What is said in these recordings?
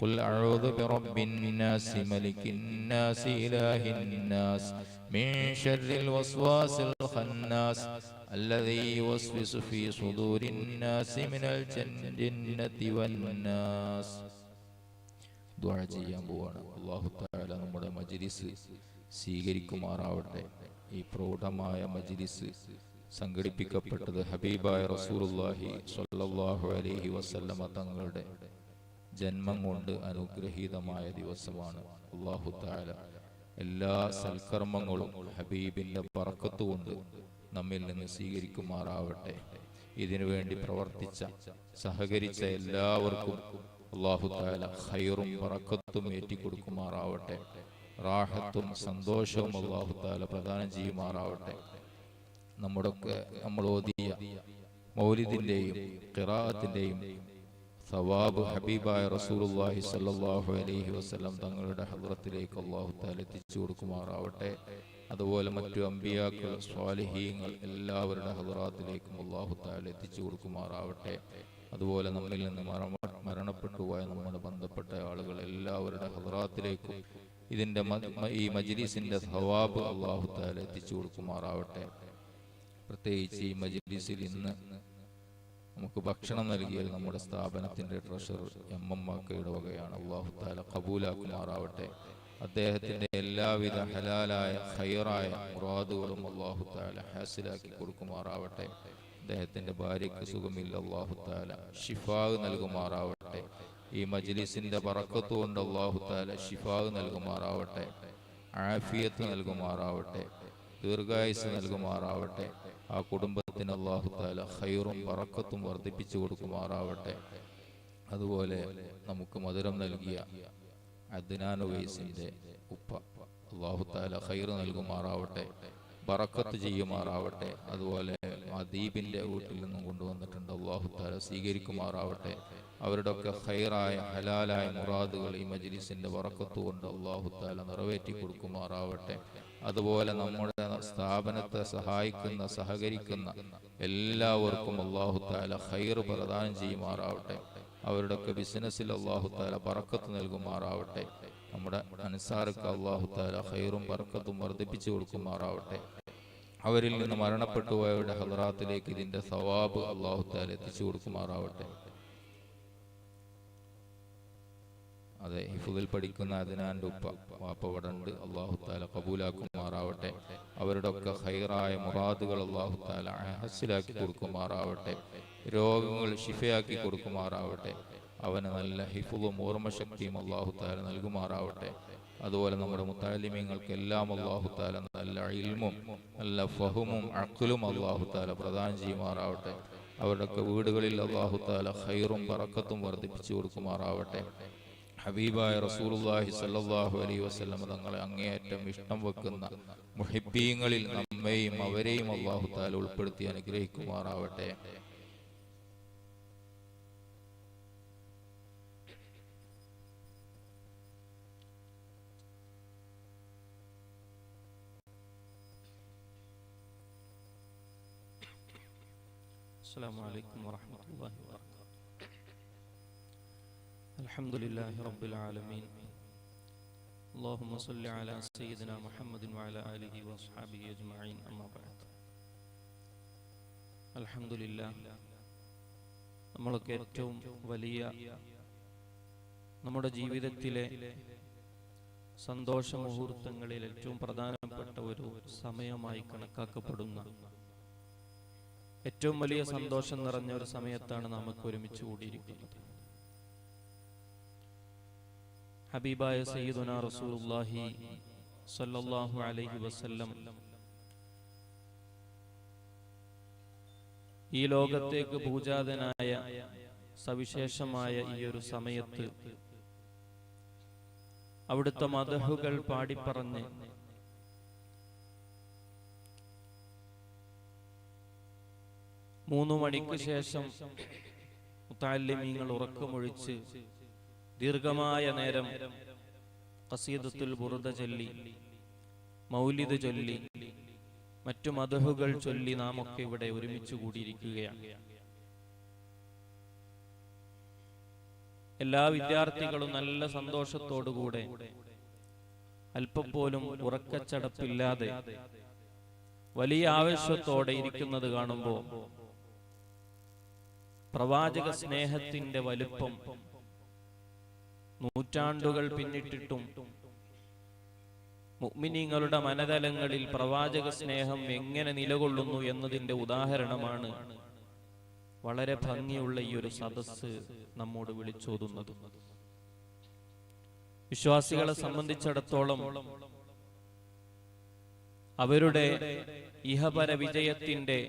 قل أعوذ برب الناس ملك الناس إله الناس من شر الوسواس الخناس الذي يوسوس في صدور الناس من الجنة والناس ദുആ ചെയ്യാൻ പോവാണ് അള്ളാഹു താല നമ്മുടെ മജ്ലിസ് സ്വീകരിക്കുമാറാവട്ടെ ഈ പ്രൗഢമായ മജ്ലിസ് സംഘടിപ്പിക്കപ്പെട്ടത് ഹബീബായ റസൂലുള്ളാഹി സ്വല്ലല്ലാഹു അലൈഹി വസല്ലമ തങ്ങളുടെ ജന്മം കൊണ്ട് അനുഗ്രഹീതമായ ദിവസമാണ്. അള്ളാഹു താല എല്ലാ സൽക്കർമ്മങ്ങളും ഹബീബിന്റെ പറക്കത്തുകൊണ്ട് നമ്മിൽ നിന്ന് സ്വീകരിക്കുമാറാവട്ടെ. ഇതിനു വേണ്ടി പ്രവർത്തിച്ച സഹകരിച്ച എല്ലാവർക്കും അള്ളാഹു താല ഹൈറും പറക്കത്തും ഏറ്റിക്കൊടുക്കുമാറാവട്ടെ. റാഹത്തും സന്തോഷവും അള്ളാഹു താല പ്രദാനം ചെയ്യുമാറാവട്ടെ. നമ്മുടെ നമ്മൾ ഓതിയ മൗലിദിന്റെയും ഖിറാഅത്തിന്റെയും സവാബ് ഹബീബായ റസൂലുള്ളാഹി സല്ലല്ലാഹു അലൈഹി വസല്ലം തങ്ങളുടെ ഹദ്റത്തിലേക്ക് അള്ളാഹു താല എത്തിച്ചു കൊടുക്കുമാറാവട്ടെ. അതുപോലെ മറ്റു അമ്പിയാക്കൾ സ്വാലിഹീങ്ങൾ എല്ലാവരുടെ ഹദ്റാത്തിലേക്കും അള്ളാഹു താല എത്തിച്ചു കൊടുക്കുമാറാവട്ടെ. അതുപോലെ നമ്മിൽ നിന്ന് മരണ മരണപ്പെട്ടു പോയ നമ്മുടെ ബന്ധപ്പെട്ട ആളുകൾ എല്ലാവരുടെ ഹദ്റാത്തിലേക്കും മ- ഈ മജ്ലിസിന്റെ സവാബ് അള്ളാഹു താല എത്തിച്ചു കൊടുക്കുമാറാവട്ടെ. പ്രത്യേകിച്ച് ഈ മജ്ലിസിൽ ഇന്ന് നമുക്ക് ഭക്ഷണം നൽകിയാൽ നമ്മുടെ സ്ഥാപനത്തിന്റെ ട്രഷറർ എം എം മാക്കയുടെ വകയാണ് അള്ളാഹു താല കബൂലാക്കുമാറാവട്ടെ. അദ്ദേഹത്തിന്റെ എല്ലാവിധ ഹലാലായ ഹയറായ മുറാദുകളും അള്ളാഹു താല ഹാസിലാക്കി കൊടുക്കുമാറാവട്ടെ. അദ്ദേഹത്തിന്റെ ഭാര്യയ്ക്ക് സുഖമില്ല. അള്ളാഹു താല ഷിഫാഗ് നൽകുമാറാവട്ടെ. ഈ മജ്ലിസിന്റെ പറക്കത്തുകൊണ്ട് അള്ളാഹു താല ഷിഫാഗ് നൽകുമാറാവട്ടെ. ആഫിയത്ത് നൽകുമാറാവട്ടെ. ദീർഘായുസ് നൽകുമാറാവട്ടെ. ആ കുടുംബത്തിന് അള്ളാഹു താല ഹൈറും പറക്കത്തും വർദ്ധിപ്പിച്ചു കൊടുക്കുമാറാവട്ടെ. അതുപോലെ നമുക്ക് മധുരം നൽകിയ അദ്നാൻ ഉവൈസിന്റെ ഉപ്പ അള്ളാഹു താല ഹൈർ നൽകുമാറാവട്ടെ പറക്കത്ത് ചെയ്യുമാറാവട്ടെ അതുപോലെ അദീബിന്റെ വീട്ടിൽ നിന്നും കൊണ്ടുവന്നിട്ടുണ്ട് അള്ളാഹു താല സ്വീകരിക്കുമാറാവട്ടെ. അവരുടെ ഒക്കെ ഹൈറായ ഹലാലായ മുറാദുകൾ ഈ മജ്ലിസിന്റെ വറക്കത്തുകൊണ്ട് അള്ളാഹു താല നിറവേറ്റി കൊടുക്കുമാറാവട്ടെ. അതുപോലെ നമ്മുടെ സ്ഥാപനത്തെ സഹായിക്കുന്ന സഹകരിക്കുന്ന എല്ലാവർക്കും അള്ളാഹു താല ഹൈർ പ്രദാനം ചെയ്യുമാറാവട്ടെ. അവരുടെ ഒക്കെ ബിസിനസ്സിൽ അള്ളാഹു താല പറക്കത്ത് നൽകുമാറാവട്ടെ. നമ്മുടെ അനുസാർക്ക് അള്ളാഹു താല ഹൈറും പറക്കത്തും വർദ്ധിപ്പിച്ചു കൊടുക്കുമാറാവട്ടെ. അവരിൽ നിന്ന് മരണപ്പെട്ടു പോയവരുടെ ഹദറാത്തിലേക്ക് ഇതിന്റെ സവാബ് അള്ളാഹു താല എത്തിച്ചു കൊടുക്കുമാറാവട്ടെ. അതെ ഹിഫുദിൽ പഠിക്കുന്ന അതിനാന്റെ ഉപ്പ വാപ്പ വടണ്ട് അള്ളാഹു താല കബൂലാക്കുമാറാവട്ടെ. അവരുടെ ഒക്കെ ഹൈറായ മുറാദുകൾ അള്ളാഹു താല ഹസ്സിലാക്കി കൊടുക്കുമാറാവട്ടെ. രോഗങ്ങൾ ഷിഫയാക്കി കൊടുക്കുമാറാവട്ടെ. അവന് നല്ല ഹിഫുവും ഓർമ്മശക്തിയും അള്ളാഹു താല നൽകുമാറാവട്ടെ. അതുപോലെ നമ്മുടെ മുത്താലിമ്യങ്ങൾക്ക് എല്ലാം അള്ളാഹു താല നല്ല ഇൽമും നല്ല ഫഹുമും അക്കലും അള്ളാഹു താല പ്രദാനം ചെയ്യുമാറാവട്ടെ. അവരുടെയൊക്കെ വീടുകളിൽ അള്ളാഹു താല ഹൈറും പറക്കത്തും വർദ്ധിപ്പിച്ചു കൊടുക്കുമാറാവട്ടെ. ഹബീബായ റസൂലുള്ളാഹി സ്വല്ലല്ലാഹു അലൈഹി വസല്ലം തങ്ങളെ അങ്ങേയറ്റം ഇഷ്ടം വെക്കുന്ന മുഹിബീങ്ങളിൽ നമ്മയും അവരെയും അള്ളാഹു താല ഉൾപ്പെടുത്തി അനുഗ്രഹിക്കുമാറാവട്ടെ. അസ്സാം വലൈക്കും വാഹമ الحمد لله رب العالمين اللهم صل على سيدنا محمد وعلى آله وأصحابه أجمعين أما بعد الحمد لله നമ്മളൊക്കെ ഏറ്റവും വലിയ നമ്മുടെ ജീവിതത്തിലെ സന്തോഷ മുഹൂർത്തങ്ങളിൽ ഏറ്റവും പ്രധാനപ്പെട്ട ഒരു സമയമായി കണക്കാക്കപ്പെടുന്ന ഏറ്റവും വലിയ സന്തോഷം നിറഞ്ഞ ഒരു സമയത്താണ് നമുക്ക് ഒരുമിച്ച് കൂടിയിരിക്കുന്നത് ഹബീബായ സയ്യിദുന റസൂലുള്ളാഹി സ്വല്ലല്ലാഹു അലൈഹി വസല്ലം. ഈ ലോകത്തേക്ക് പൂജാതനായ സവിശേഷമായ ഈ ഒരു സമയത്ത് അവിടുത്തെ മതഹുകൾ പാടിപ്പറഞ്ഞ് മൂന്നു മണിക്ക് ശേഷം മുത്താലിമീങ്ങൾ ഉറക്കമൊഴിച്ച് ദീർഘമായ നേരം കസീദത്തുൽ ബുറുദ ചൊല്ലി മൗലിദ് ചൊല്ലി മറ്റു മതഹുകൾ ചൊല്ലി നാം ഒക്കെ ഇവിടെ ഒരുമിച്ച് കൂടിയിരിക്കുകയാണ്. എല്ലാ വിദ്യാർത്ഥികളും നല്ല സന്തോഷത്തോടുകൂടെ അല്പപ്പോലും ഉറക്കച്ചടപ്പില്ലാതെ വലിയ ആവേശത്തോടെ ഇരിക്കുന്നത് കാണുമ്പോൾ പ്രവാചക സ്നേഹത്തിന്റെ വലുപ്പം നൂറ്റാണ്ടുകൾ പിന്നിട്ടിട്ടും മുഅ്മിനീങ്ങളുടെ മനതലങ്ങളിൽ പ്രവാചക സ്നേഹം എങ്ങനെ നിലകൊള്ളുന്നു എന്നതിന്റെ ഉദാഹരണമാണ് വളരെ ഭംഗിയുള്ള ഈ ഒരു സദസ്സ് നമ്മോട് വിളിച്ചോതുന്നത്. വിശ്വാസികളെ സംബന്ധിച്ചിടത്തോളം അവരുടെ ഇഹപര വിജയത്തിന്റെ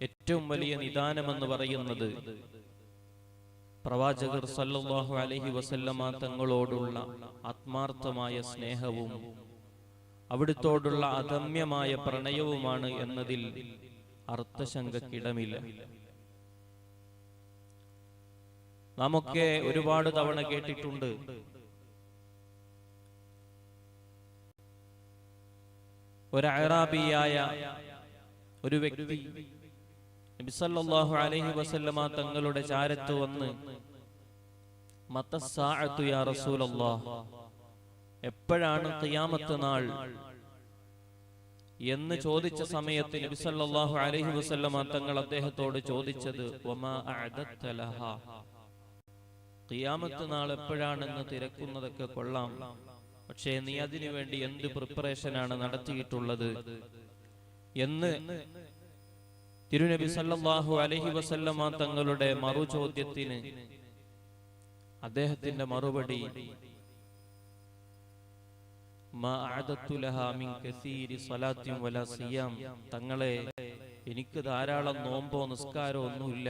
ഏറ്റവും വലിയ നിദാനമെന്ന് പറയുന്നത് പ്രവാചകർ സല്ലാഹു അലഹി വസല്ലമ തങ്ങളോടുള്ള ആത്മാർത്ഥമായ സ്നേഹവും അവിടുത്തോടുള്ള അദമ്യമായ പ്രണയവുമാണ് എന്നതിൽ അർത്ഥശങ്കക്കിടമില്ല. നാമൊക്കെ ഒരുപാട് തവണ കേട്ടിട്ടുണ്ട്. ഒരു അറാബിയായ ഒരു വ്യക്തി നബിസല്ലാഹു അലൈഹി വസല്ലമ തങ്ങളുടെ ചാരത്ത് വന്ന് യാ എപ്പോഴാണ് ഖിയാമത്ത് നാൾ? എന്ന് ചോദിച്ച സമയത്ത് നബി സല്ലല്ലാഹു അലൈഹി വസല്ലമ തങ്ങൾ അദ്ദേഹത്തോട് ചോദിച്ചത് വമാ ഖിയാമത്ത് നാൾ എപ്പോഴാണെന്ന് തിരക്കുന്നതൊക്കെ കൊള്ളാം. പക്ഷേ നീ അതിനു വേണ്ടി എന്ത് പ്രിപ്പറേഷനാണ് നടത്തിയിട്ടുള്ളത്? എന്ന് തിരുനബി സല്ലാഹു അലഹി വസല്ലമ തങ്ങളുടെ മറു ചോദ്യത്തിന് അദ്ദേഹത്തിന്റെ മറുപടി തങ്ങളെ എനിക്ക് ധാരാളം നോമ്പോ നിസ്കാരോ ഒന്നുമില്ല.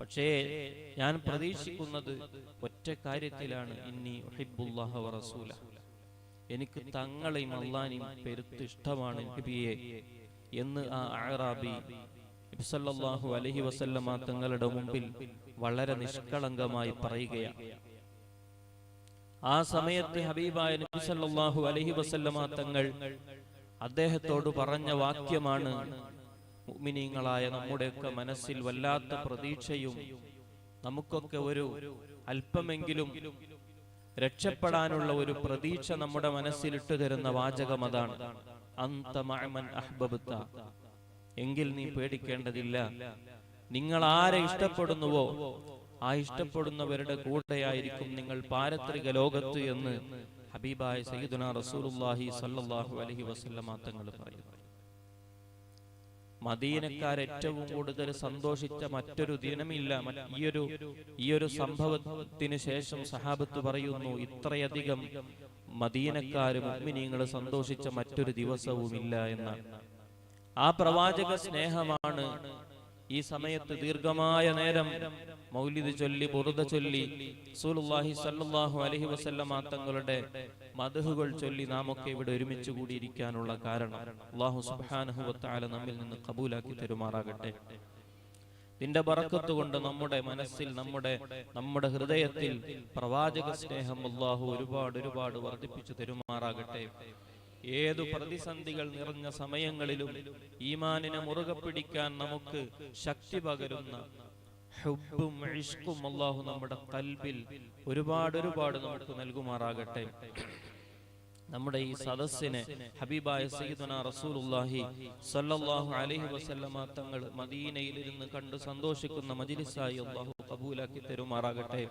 പക്ഷേ ഞാൻ പ്രതീക്ഷിക്കുന്നത് ഒറ്റ കാര്യത്തിലാണ്. ഇന്നി എനിക്ക് തങ്ങളെയും അള്ളാനെയും പെരുത്ത് ഇഷ്ടമാണ് എന്ന് ആ അഅറാബി നബി അലഹി വസല്ലമ തങ്ങളുടെ മുമ്പിൽ വളരെ നിഷ്കളങ്കമായി പറയുകയാണ്. ആ സമയത്ത് ഹബീബായ നബി അലഹി വസല്ലമ തങ്ങൾ അദ്ദേഹത്തോട് പറഞ്ഞ വാക്യമാണ് മുഅ്മിനീങ്ങളായ നമ്മുടെയൊക്കെ മനസ്സിൽ വല്ലാത്ത പ്രതീക്ഷയും നമുക്കൊക്കെ ഒരു അല്പമെങ്കിലും രക്ഷപ്പെടാനുള്ള ഒരു പ്രതീക്ഷ നമ്മുടെ മനസ്സിലിട്ടു തരുന്ന വാചകം അതാണ്. അന്ത മഅമൻ അഹ്ബബ്ത. എങ്കിൽ നീ പേടിക്കേണ്ടതില്ല. നിങ്ങൾ ആരെ ഇഷ്ടപ്പെടുന്നുവോ ആ ഇഷ്ടപ്പെടുന്നവരുടെ കൂടെയായിരിക്കും നിങ്ങൾ പാരത്രിക ലോകത്ത് എന്ന് ഹബീബായ സയ്യിദുന റസൂലുള്ളാഹി സല്ലല്ലാഹു അലൈഹി വസല്ലമ തങ്ങൾ പറയുന്നു. മദീനക്കാർ ഏറ്റവും കൂടുതൽ സന്തോഷിച്ച മറ്റൊരു ദിനമില്ല. ഈയൊരു ഈയൊരു സംഭവത്തിന് ശേഷം സഹാബത്ത് പറയുന്നു ഇത്രയധികം മദീനക്കാരും ഉമ്മിനീങ്ങൾ സന്തോഷിച്ച മറ്റൊരു ദിവസവുമില്ല എന്നാണ്. ആ പ്രവാചക സ്നേഹമാണ് ഈ സമയത്ത് ദീർഘമായ നേരം മൗലിദ് ചൊല്ലി ബുറുദ ചൊല്ലി റസൂലുള്ളാഹി സല്ലാഹു അലഹി വസല്ലമ തങ്ങളുടെ മധുഹുകൾ ചൊല്ലി നാം ഒക്കെ ഇവിടെ ഒരുമിച്ച് കൂടിയിരിക്കാനുള്ള കാരണം അള്ളാഹു സുബ്ഹാനഹു വ നമ്മിൽ നിന്ന് കബൂലാക്കി തരുമാറാകട്ടെ. നിന്റെ ബറക്കത്ത് കൊണ്ട് നമ്മുടെ മനസ്സിൽ നമ്മുടെ നമ്മുടെ ഹൃദയത്തിൽ പ്രവാചക സ്നേഹം അള്ളാഹു ഒരുപാട് ഒരുപാട് വർദ്ധിപ്പിച്ചു തരുമാറാകട്ടെ. ഏതു പ്രതിസന്ധികൾ നിറഞ്ഞ സമയങ്ങളിലും ഈമാനിനെ മുറുകെ പിടിക്കാൻ നമുക്ക് ശക്തി പകരുന്ന ഹുബ്ബും ഇഷ്കും അള്ളാഹു നമ്മുടെ കൽബിൽ ഒരുപാട് ഒരുപാട് നമുക്ക് നൽകുമാറാകട്ടെ. നമ്മുടെ ഈ സദസ്സിനെ ഹബീബായ സയ്യിദുന റസൂലുള്ളാഹി സല്ലല്ലാഹു അലൈഹി വസല്ലമ തങ്ങൾ മദീനയിൽ ഇരുന്ന് കണ്ട് സന്തോഷിക്കുന്ന മജ്ലിസായി അള്ളാഹു കബൂലാക്കി തരുമാറാകട്ടെ.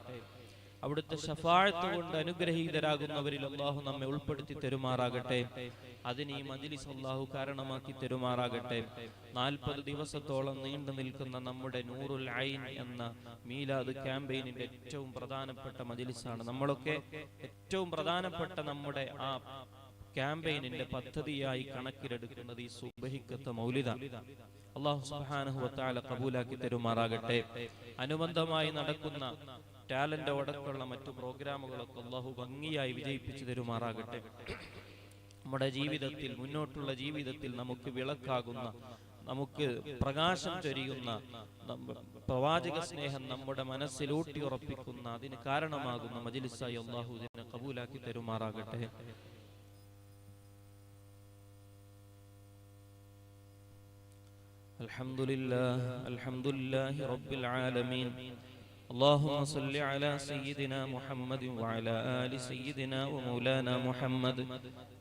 അവിടുത്തെ ഷഫാഴത്ത് കൊണ്ട് അനുഗ്രഹീതരാകുന്നവരിൽ അള്ളാഹു നമ്മെ ഉൾപ്പെടുത്തി തരുമാറാകട്ടെ. അതിന് ഈ മജ്ലിസ് അള്ളാഹു കാരണമാക്കി തരുമാറാകട്ടെ. നാൽപ്പത് ദിവസത്തോളം നീണ്ടു നിൽക്കുന്ന നമ്മുടെ നൂറുൽ ഐൻ എന്ന മീലാദ് ക്യാമ്പയിനിന്റെ ഏറ്റവും പ്രധാനപ്പെട്ട മജിലിസാണ്. നമ്മളൊക്കെ ഏറ്റവും പ്രധാനപ്പെട്ട നമ്മുടെ ആ ക്യാമ്പയിനിന്റെ പദ്ധതിയായി കണക്കിലെടുക്കുന്നത് ഈ സുബഹിക്കത്ത മൗലിത അള്ളാഹു വതആല കബൂലാക്കി തരുമാറാകട്ടെ. അനുബന്ധമായി നടക്കുന്ന ടാലന്റ് അടക്കമുള്ള മറ്റു പ്രോഗ്രാമുകളൊക്കെ അള്ളാഹു ഭംഗിയായി വിജയിപ്പിച്ചു തരുമാറാകട്ടെ നമ്മുടെ ജീവിതത്തിൽ മുന്നോട്ടുള്ള ജീവിതത്തിൽ നമുക്ക് വിളക്കാകുന്ന നമുക്ക് പ്രകാശം ചൊരിയുന്ന നമ്മ- പ്രവാചക സ്നേഹം നമ്മുടെ മനസ്സിൽ ഊട്ടിയുറപ്പിക്കുന്ന അതിന് കാരണമാകുന്ന മജിലിസായി അള്ളാഹു ഇതിനെ കബൂലാക്കി തരുമാറാകട്ടെ الحمد لله الحمد لله رب العالمين اللهم صل على سيدنا محمد وعلى آل سيدنا ومولانا محمد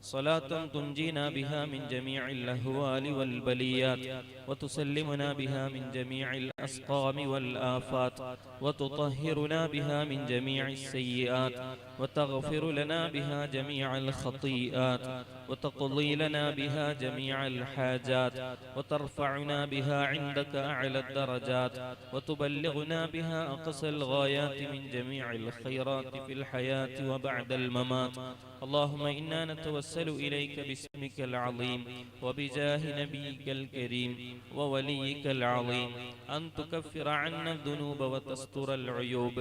صلاة تنجينا بها من جميع الأهوال والبليات وتسلمنا بها من جميع الأسقام والآفات وتطهرنا بها من جميع السيئات وتغفر لنا بها جميع الخطيئات وتقضي لنا بها جميع الحاجات وترفعنا بها عندك أعلى الدرجات وتبلغنا بها أقصى الغايات من جميع الخيرات في الحياة وبعد الممات. اللهم إنا نتوسل إليك باسمك العظيم وبجاه نبيك الكريم ووليك العظيم أن تكفر عنا الذنوب وتستر العيوب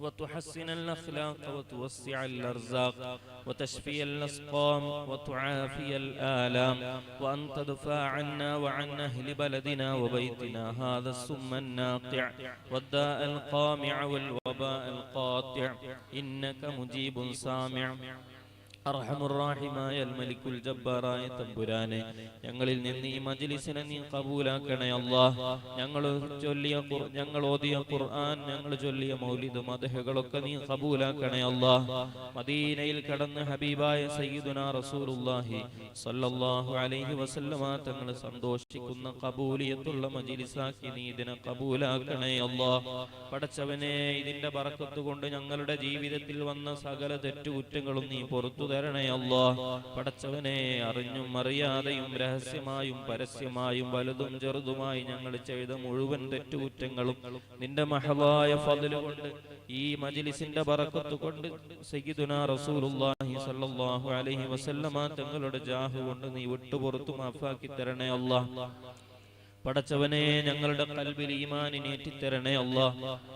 وتحسن الأخلاق وتوسع الأرزاق وتشفي الأسقام وتعافي الآلام وأن تدفع عنا وعن أهل بلدنا وبيتنا هذا السم الناقع والداء القامع والوباء القاطع إنك مجيب سامع. തമ്പുരാനെ ഞങ്ങളിൽ നിന്ന് ഈ മജ്ലിസിനെ നീ കബൂലാക്കണേ അള്ളാഹ് ഞങ്ങൾ ചൊല്ലിയ ഞങ്ങൾ ഓതിയ ഖുർആൻ ഞങ്ങൾ ചൊല്ലിയ മൗലിദ് മദഹകളൊക്കെ നീ കബൂലാക്കണേ അള്ളാഹ് മദീനയിൽ കടന്ന് ഹബീബായ സയ്യിദുന റസൂലുള്ളാഹി സല്ലല്ലാഹു അലൈഹി വസല്ലമ തങ്ങൾ സന്തോഷിക്കുന്ന കബൂലിയത്തുള്ള മജ്ലിസാക്കി നീ ഇതിനെ കബൂലാക്കണേ അള്ളാഹ് പടച്ചവനെ ഇതിന്റെ ബറക്കത്ത് കൊണ്ട് ഞങ്ങളുടെ ജീവിതത്തിൽ വന്ന സകല തെറ്റുകുറ്റങ്ങളും നീ പുറത്തു തരണേ അല്ലാഹ് പടച്ചവനെ അറിഞ്ഞും അറിയാതെയും രഹസ്യമായും പരസ്യമായും വലുതും ചെറുതുമായി ഞങ്ങൾ ചെയ്ത മുഴുവൻ തെറ്റുകുറ്റങ്ങളും നിന്റെ മഹവായ ഫതിലുകൊണ്ട് കൊണ്ട് ഈ മജ്ലിസിന്റെ ബർക്കത്ത് കൊണ്ട് സയ്യിദുനാ റസൂലുള്ളാഹി സ്വല്ലല്ലാഹു അലൈഹി വസല്ലമ തങ്ങളുടെ ജാഹ് കൊണ്ട് നീ വിട്ടുപുറത്തു മാഫാക്കി തരണേ അല്ലാഹ് പടച്ചവനെ ഞങ്ങളുടെ കൽബിൽ ഈമാനിനെ ഏറ്റിത്തരണേ അല്ലാ.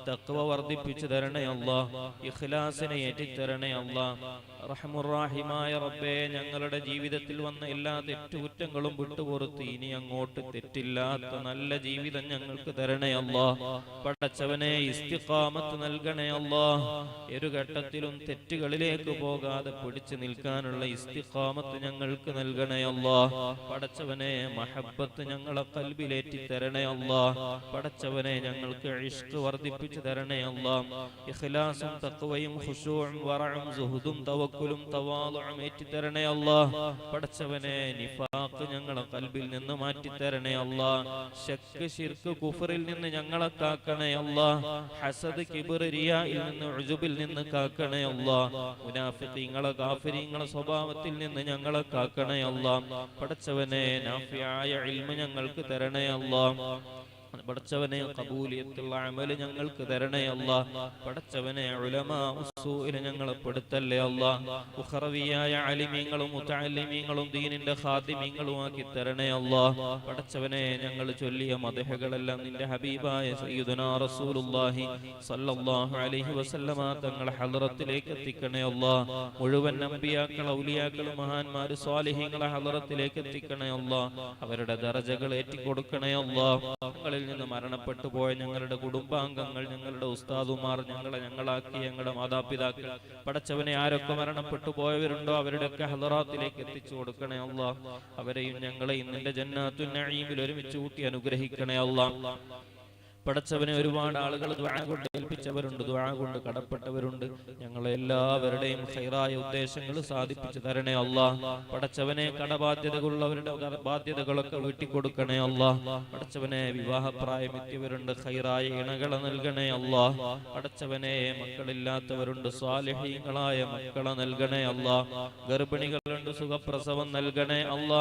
തക്വ വർദ്ധിപ്പിച്ചു തരണേ അല്ലാ. ഇഖ്ലാസിനെ ഏറ്റിത്തരണേ അല്ലാ. റഹമുറാഹിമായ റബ്ബേ ഞങ്ങളുടെ ജീവിതത്തിൽ വന്ന എല്ലാ തെറ്റുകുറ്റങ്ങളും വിട്ടുപുറത്ത് ഇനി അങ്ങോട്ട് തെറ്റില്ലാത്ത നല്ല ജീവിതം ഞങ്ങൾക്ക് തരണേ അല്ലാ. പടച്ചവനെ ഇസ്തിഖാമത്ത് നൽകണേ അല്ലാ. ഒരു ഘട്ടത്തിലും തെറ്റുകളിലേക്ക് പോകാതെ പിടിച്ചു നിൽക്കാനുള്ള ഇസ്തിഖാമത്ത് ഞങ്ങൾക്ക് നൽകണേ അല്ലാ. പടച്ചവനെ മഹബത്ത് ഞങ്ങളെ കൽബിലേറ്റി തരണേ അല്ലാ. പടച്ചവനെ ഞങ്ങൾക്ക് ഇഷ്ട വർദ്ധിപ്പിച്ചു തരണേ അല്ലാ. ഇഖ്ലാസും തഖ്വയും ഖുശൂഉം വറഉം സുഹുദും തവക്കുലും തവാളും ഏറ്റി തരണേ അല്ലാ. പടച്ചവനെ നിഫാഖ് ഞങ്ങളെ കൽബിൽ നിന്ന് മാറ്റി തരണേ അല്ലാ. ശക്ക് ശിർക്ക് കുഫറിൽ നിന്ന് ഞങ്ങളെ കാക്കണേ അല്ലാ. ഹസദ് കിബർ റിയായിൽ നിന്ന് ഉജുബിൽ നിന്ന് കാക്കണേ അല്ലാ. മുനാഫിഖീങ്ങളെ കാഫിരീങ്ങളെ സ്വഭാവത്തിൽ നിന്ന് ഞങ്ങളെ കാക്കണേ അല്ലാ. പടച്ചവനെ നാഫിയായ ഇൽമ ഞങ്ങൾക്ക് തരണേ അല്ലാ. പടച്ചവനെ കബൂലിയത്തുള്ള അമൽ ഞങ്ങൾക്ക് തരണേ അല്ല. പടച്ചവനെ ഉലമാ ഉസ്സൂഇനെ ഞങ്ങളെ പെടുത്തല്ലേ അല്ല. ഉഖറവിയായ അലിമീങ്ങളും മുത്താലിമീങ്ങളും ദീനിന്റെ ഖാദിമീങ്ങളും ആക്കി തരണേ അല്ല. പടച്ചവനെ ഞങ്ങൾ ചൊല്ലിയ മദഹകളെല്ലാം നിന്റെ ഹബീബായ സയ്യിദുനാ റസൂലുള്ളാഹി സല്ലല്ലാഹു അലൈഹി വസല്ലമ തങ്ങളെ ഹളറത്തിലേക്ക് എത്തിക്കണേ അല്ല. മുഴുവൻ നബിയാക്കൾ ഔലിയാക്കൾ മഹാന്മാർ സ്വാലിഹീങ്ങളെ ഹളറത്തിലേക്ക് എത്തിക്കണേ അല്ല. അവരുടെ ദറജകൾ ഏറ്റിക്കൊടുക്കണേ അല്ല. നിന്ന് മരണപ്പെട്ടു പോയ ഞങ്ങളുടെ കുടുംബാംഗങ്ങൾ ഞങ്ങളുടെ ഉസ്താദുമാർ ഞങ്ങളെ ഞങ്ങളാക്കി ഞങ്ങളുടെ മാതാപിതാക്കൾ പടച്ചവനെ ആരൊക്കെ മരണപ്പെട്ടു പോയവരുണ്ടോ അവരുടെയൊക്കെ ഹലറാത്തിലേക്ക് എത്തിച്ചു കൊടുക്കണേ അല്ല അവരെയും ഞങ്ങളെയും നിന്റെ ജന്നാത്തു നഈമിൽ ഒരുമിച്ച് കൂട്ടി അനുഗ്രഹിക്കണേ അല്ല പടച്ചവനെ ഒരുപാട് ആളുകൾ ദ്വാ കൊണ്ട് ഏൽപ്പിച്ചവരുണ്ട് ദ്വാ കൊണ്ട് കടപ്പെട്ടവരുണ്ട്. ഞങ്ങളെ എല്ലാവരുടെയും ഹൈറായ ഉദ്ദേശങ്ങൾ സാധിപ്പിച്ചു തരണേ അല്ല. പടച്ചവനെ കടബാധ്യതകളുള്ളവരുടെ കട- ബാധ്യതകളൊക്കെ വീട്ടിക്കൊടുക്കണേ അല്ല. പടച്ചവനെ വിവാഹപ്രായം എത്തിയവരുണ്ട് ഹൈറായ ഇണകളെ നൽകണേ അല്ല. പടച്ചവനെ മക്കളില്ലാത്തവരുണ്ട് സ്വാലിഹീങ്ങളായ മക്കളെ നൽകണേ അല്ല. ഗർഭിണികളുണ്ട് സുഖപ്രസവം നൽകണേ അല്ല.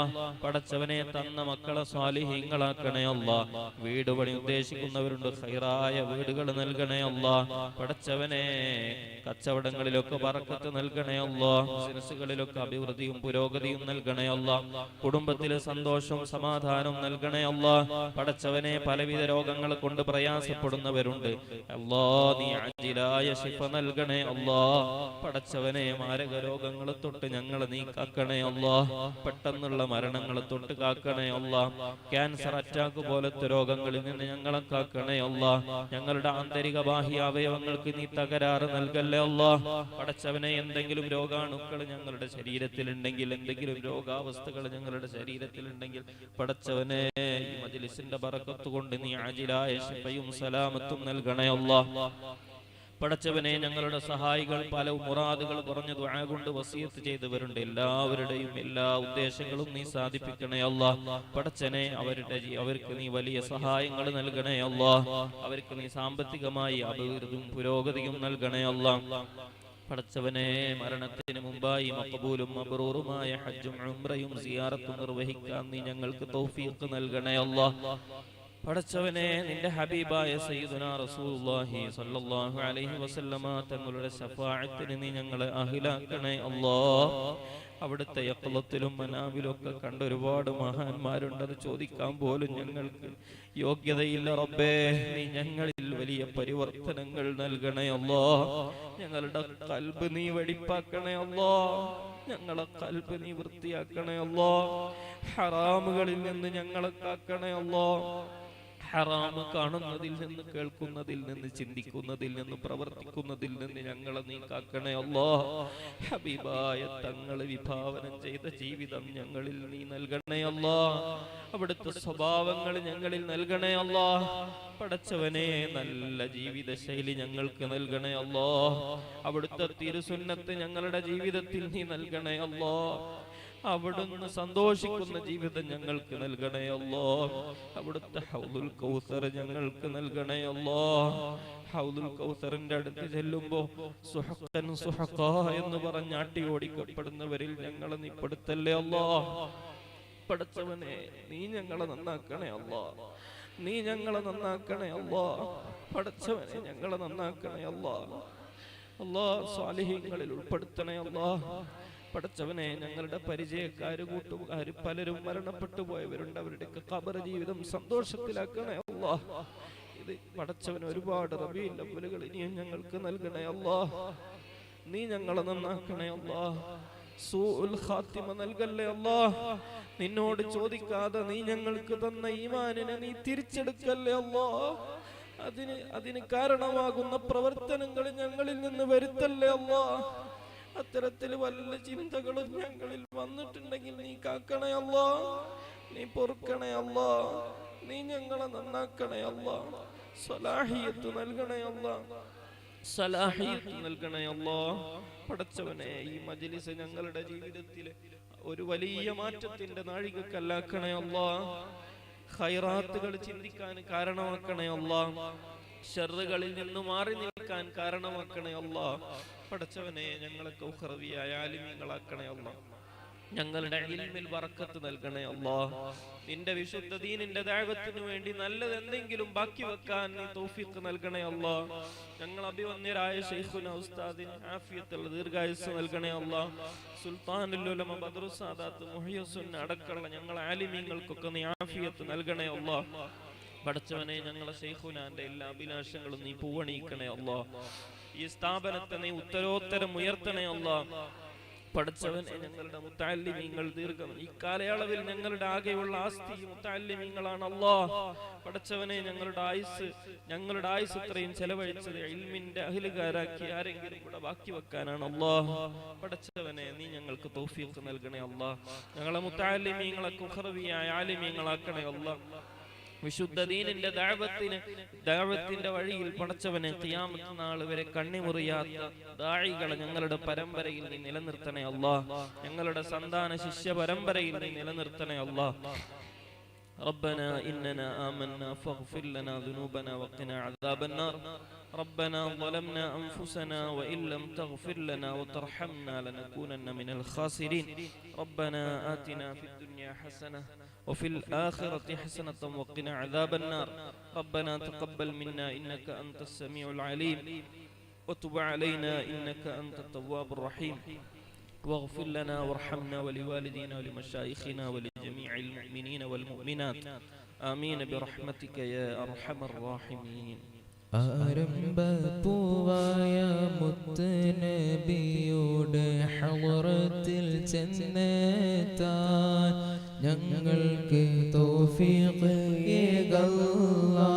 പടച്ചവനെ തന്ന മക്കളെ സ്വാലിഹീങ്ങളാക്കണേ അല്ല. വീട് പണി ഉദ്ദേശിക്കുന്നവരുണ്ട് ഹൈറായ വീടുകൾ നൽകണേ അല്ല. പടച്ചവനെ കച്ചവടങ്ങളിലൊക്കെ പറക്കത്ത് നൽകണേ അല്ല. ബിസിനസ്സുകളിലൊക്കെ അഭിവൃദ്ധിയും പുരോഗതിയും നൽകണേ അല്ല. കുടുംബത്തിലെ സന്തോഷവും സമാധാനവും നൽകണേ അല്ല. പടച്ചവനെ പലവിധ രോഗങ്ങൾ കൊണ്ട് പ്രയാസപ്പെടുന്നവരുണ്ട്. അല്ലാ നീ അജിലായ ശിഫ നൽകണേ അല്ലാ. പടച്ചവനെ മാരക രോഗങ്ങൾ തൊട്ട് ഞങ്ങളെ നീ കാക്കണേ അല്ലാ. പെട്ടെന്നുള്ള മരണങ്ങൾ തൊട്ട് കാക്കണേ അല്ലാ. ക്യാൻസർ അറ്റാക്ക് പോലത്തെ രോഗങ്ങളിൽ നിന്ന് ഞങ്ങളെ കാക്കണേ അല്ലാ. ഞങ്ങളുടെ ആന്തരിക ബാഹ്യ അവയവങ്ങൾക്ക് നീ തകരാറ് നൽകല്ലേ അല്ലാ. പടച്ചവനെ എന്തെങ്കിലും രോഗാണുക്കൾ ഞങ്ങളുടെ ശരീരത്തിലുണ്ടെങ്കിൽ എന്തെങ്കിലും രോഗാവസ്ഥകൾ ഞങ്ങളുടെ ശരീരത്തിലുണ്ടെങ്കിൽ പടച്ചവനെ ഈ മജിലിസിന്റെ പറക്കത്തുകൊണ്ട് നീ ആജിലായ ശിപ്പയും സലാമത്തും നൽകണേ അല്ലാ. പടച്ചവനെ ഞങ്ങളുടെ സഹായികൾ പല മുറാദുകൾ കുറഞ്ഞ ദുആ കൊണ്ട് വസീയത്ത് ചെയ്തവരുണ്ട്. എല്ലാവരുടെയും എല്ലാ ഉദ്ദേശങ്ങളും നീ സാധിപ്പിക്കണേ അല്ലാ. പടച്ചനെ അവരുടെ അവർക്ക് നീ വലിയ സഹായങ്ങൾ നൽകണേ അല്ലാ. അവർക്ക് നീ സാമ്പത്തികമായി അഭിവൃദ്ധിയും പുരോഗതിയും നൽകണേ അല്ലാ. പടച്ചവനെ മരണത്തിന് മുമ്പായി മക്കബൂലും മബറൂറുമായ ഹജ്ജും ഉംറയും സിയാറത്തും നിർവഹിക്കാൻ നീ ഞങ്ങൾക്ക് തൗഫീഖ് നൽകണേ അല്ലാ. പടച്ചവനെ നിന്റെ ഹബീബായ സയ്യിദുനാ റസൂലുള്ളാഹി സ്വല്ലല്ലാഹു അലൈഹി വസല്ലമ തങ്ങളുടെ ശഫാഅത്തിന് നീ ഞങ്ങളെ അഹിലാക്കണേ അല്ലാഹ് അവിടുത്തെ യക്കളത്തിലും മനാവിലും ഒക്കെ കണ്ട ഒരുപാട് മഹാന്മാരുണ്ടെന്ന് ചോദിക്കാൻ പോലും ഞങ്ങൾക്ക് യോഗ്യതയില്ല റബ്ബേ. നീ ഞങ്ങളിൽ വലിയ പരിവർത്തനങ്ങൾ നൽകണേ അല്ലോ. ഞങ്ങളുടെ കൽബ് നീ വെടിപ്പാക്കണേ അല്ലോ. ഞങ്ങളെ കൽബ് നീ വൃത്തിയാക്കണേ അല്ലോ. ഹറാമുകളിൽ നിന്ന് ഞങ്ങളെ കാക്കണേ അല്ലാ. ഹറാമ് കാണുന്നതിൽ നിന്ന് കേൾക്കുന്നതിൽ നിന്ന് ചിന്തിക്കുന്നതിൽ നിന്ന് പ്രവർത്തിക്കുന്നതിൽ നിന്ന് ഞങ്ങളെ നീ കാക്കണേ അല്ലാ. ഹബീബായ തങ്ങളെ വിഭാവനം ചെയ്ത ജീവിതം ഞങ്ങളിൽ നീ നൽകണേ അല്ലോ. അവിടുത്തെ സ്വഭാവങ്ങൾ ഞങ്ങളിൽ നൽകണേ അല്ലോ. പടച്ചവനെ നല്ല ജീവിത ശൈലി ഞങ്ങൾക്ക് നൽകണേ അല്ലോ. അവിടുത്തെ തിരുസുന്നത്ത് ഞങ്ങളുടെ ജീവിതത്തിൽ നീ നൽകണേ അല്ലാ. അവിടുന്ന് സന്തോഷിക്കുന്ന ജീവിതം ഞങ്ങൾക്ക് നൽകണയല്ലോ. അവിടുത്തെ ഹൗദുൽ കൗസർ ഞങ്ങൾക്ക് നൽകണയല്ലോ. ഹൗദുൽ കൗസറിന്റെ അടുത്ത് ചെല്ലുമ്പോ സുഹക്കൻ സുഹക്ക എന്ന് പറഞ്ഞ് ആട്ടി ഓടിക്കപ്പെടുന്നവരിൽ ഞങ്ങളെ നിപ്പെടുത്തല്ലേ പെടുത്തല്ലേ അല്ലോ? പഠിച്ചവനെ നീ ഞങ്ങളെ നന്നാക്കണേ അല്ലോ. നീ ഞങ്ങളെ നന്നാക്കണേ അല്ലോ. പഠിച്ചവനെ ഞങ്ങളെ നന്നാക്കണേ അല്ലോ. അല്ലോ. സ്വാലിഹീങ്ങളിൽ ഉൾപ്പെടുത്തണേ അല്ലാ. പടച്ചവനെ ഞങ്ങളുടെ പരിചയക്കാര് കൂട്ടുകാര് പലരും മരണപ്പെട്ടു പോയവരുണ്ട്. അവരുടെ കബർ ജീവിതം സന്തോഷത്തിലാക്കണേ അല്ലാ ഇത് പടച്ചവൻ ഒരുപാട് റബീൽ അവലുകൾ ഇനിയും ഞങ്ങൾക്ക് നൽകണേ അല്ലാ നീ ഞങ്ങളെ നന്നാക്കണേ അല്ലാ സൂൽ ഖാത്തിമ നൽകല്ലേ അല്ലാ നിന്നോട് ചോദിക്കാതെ നീ ഞങ്ങൾക്ക് തന്ന ഈമാനിനെ നീ തിരിച്ചെടുക്കല്ലേ അല്ലാ അതിന് അതിന് കാരണമാകുന്ന പ്രവർത്തനങ്ങൾ ഞങ്ങളിൽ നിന്ന് വരുത്തല്ലേ അല്ലാ അത്തരത്തിൽ വല്ല ചിന്തകളും ഞങ്ങളിൽ വന്നിട്ടുണ്ടെങ്കിൽ നീ കാക്കണേ അല്ലാ. നീ പൊറുക്കണേ അല്ലാ. നീ ഞങ്ങളെ നന്നാക്കണേ സലാഹിയത്ത് സ്വലാഹിയത്ത് നൽകണേ അല്ലാ. സലാഹിയത്ത് നൽകണേ അല്ലാ. പടച്ചവനെ ഈ മജ്ലിസ് ഞങ്ങളുടെ ജീവിതത്തിലെ ഒരു വലിയ മാറ്റത്തിന്റെ നാഴികക്കല്ലാക്കണേ ഹൈറാത്തുകൾ ചിന്തിക്കാൻ കാരണമാക്കണേ അല്ലാ. ഷെറുകളിൽ നിന്ന് മാറി നിൽക്കാൻ കാരണമാക്കണേ അല്ലാ. പടച്ചവനെ ഞങ്ങളെ ഉഹർവിയായ ആലിമ്യങ്ങളാക്കണേ അല്ല ഞങ്ങളുടെ ഇൽമിൽ വറക്കത്ത് നൽകണേ അല്ലാ നിന്റെ വിശുദ്ധ ദീനിന്റെ ദൈവത്തിന് വേണ്ടി നല്ലത് എന്തെങ്കിലും ബാക്കി വെക്കാൻ നീ തൗഫീഖ് നൽകണേ അല്ലാ ഞങ്ങൾ അഭിവന്യരായ ഷെയ്ഖുന ഉസ്താദിന് ആഫിയത്തുള്ള ദീർഘായുസ് നൽകണേ അല്ലാ സുൽത്താനുൽ ഉലമ ബദ്രു സാദാത്ത് മുഹിയുസുന്ന അടക്കമുള്ള ഞങ്ങൾ ആലിമീങ്ങൾക്കൊക്കെ നീ ആഫിയത്ത് നൽകണേ അല്ലാ പടച്ചവനെ ഞങ്ങളെ ഷെയ്ഖുനാന്റെ എല്ലാ അഭിലാഷങ്ങളും നീ പൂവണിയിക്കണേ അല്ലാ ഈ സ്ഥാപനത്തെ നീ ഉത്തരോത്തരം ഉയർത്തണേ അല്ല. പഠിച്ചവനെ ഞങ്ങളുടെ മുത്താലിമീങ്ങൾ ദീർഘം ഈ കാലയളവിൽ ഞങ്ങളുടെ ആകെയുള്ള ആസ്തി മുത്താലിമീങ്ങളാണ് അല്ലാ. പഠിച്ചവനെ ഞങ്ങളുടെ ആയുസ് ഞങ്ങളുടെ ആയുസ് ഇത്രയും ചെലവഴിച്ചത് ഇൽമിന്റെ അഹിലുകാരാക്കി ആരെങ്കിലും കൂടെ ബാക്കി വെക്കാനാണ് അല്ലാ. പഠിച്ചവനെ നീ ഞങ്ങൾക്ക് തൗഫീഖ് നൽകണേ അല്ല. ഞങ്ങളെ മുത്താലിമീങ്ങളെ കുഹറവിയായ ആലിമീങ്ങളാക്കണേ അല്ലാ. വിശുദ്ധ ദീനിന്റെ ദാവത്തിന് ദാവത്തിന്റെ വഴിയിൽ പടച്ചവനെ ഖിയാമത്ത് നാൾ വരെ കണ്ണിമുറിയാത്ത ദാഴികളെ ഞങ്ങളുടെ പരമ്പരയിൽ നീ നിലനിർത്തണേ അല്ലാ ഞങ്ങളുടെ സന്താന ശിഷ്യ പരമ്പരയിൽ നീ നിലനിർത്തണേ അല്ലാ ربنا إننا آمنا فاغفر لنا ذنوبنا وقنا عذاب النار ربنا ظلمنا أنفسنا وإن لم تغفر لنا وترحمنا لنكونن من الخاسرين ربنا آتنا في الدنيا حسنة وفي الآخرة حسنة وقنا عذاب النار ربنا تقبل منا إنك أنت السميع العليم وتب علينا إنك أنت التواب الرحيم واغفر لنا وارحمنا ولوالدينا ولمشايخنا ولجميع المؤمنين والمؤمنات آمين برحمتك يا أرحم الراحمين ആരംഭപ്പൂവായ മുത്തുനബിയുടെ ഹളറത്തിൽ ചെന്നെത്താൻ ഞങ്ങൾക്ക് തോഫീഖ് ഏകല്ലാ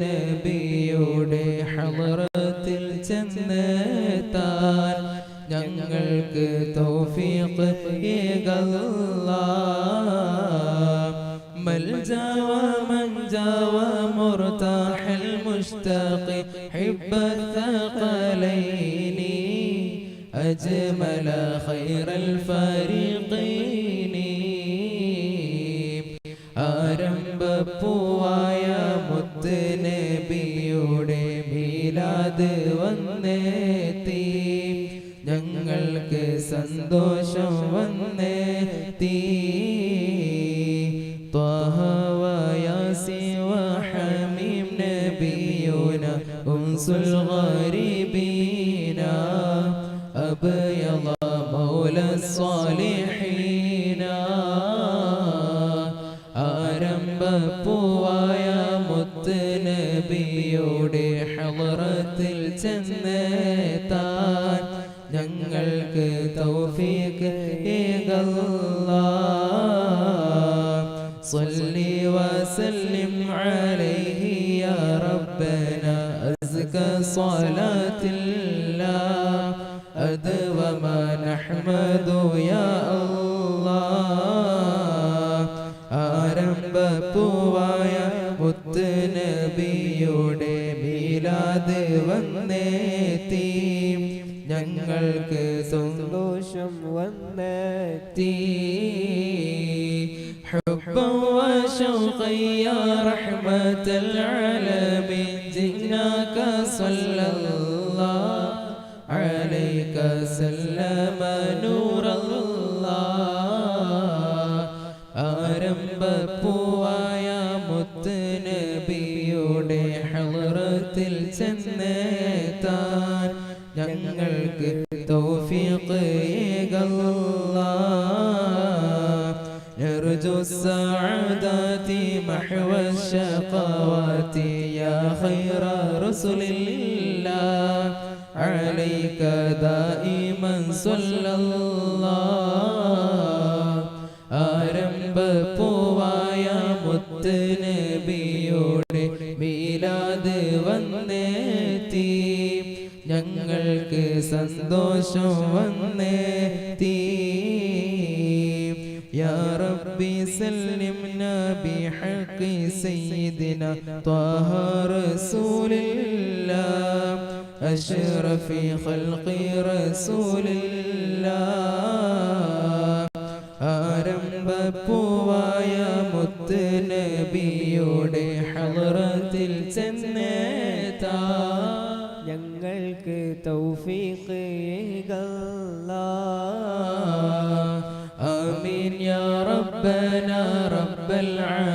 নে حبا وشوقا يا رحمة العالمين جئناك صلى الله خير رسل الله عليك دائما صلى الله ആരംഭപ്പൂവായ മുത്തുനബിയുടെ മീലാത് വന്നെത്തി ഞങ്ങൾക്ക് സന്തോഷം വന്നെത്തി يا ربي سلمنا بحق سيد سيدنا طه رسول الله أشرف خلق رسول الله ആരംഭപ്പൂവായ മുത്ത് നബിയുടെ ഹളറത്തിൽ ചെന്നേതാ ഞങ്ങൾക്ക് തൗഫീഖ് آمين يا ربنا رب العالمين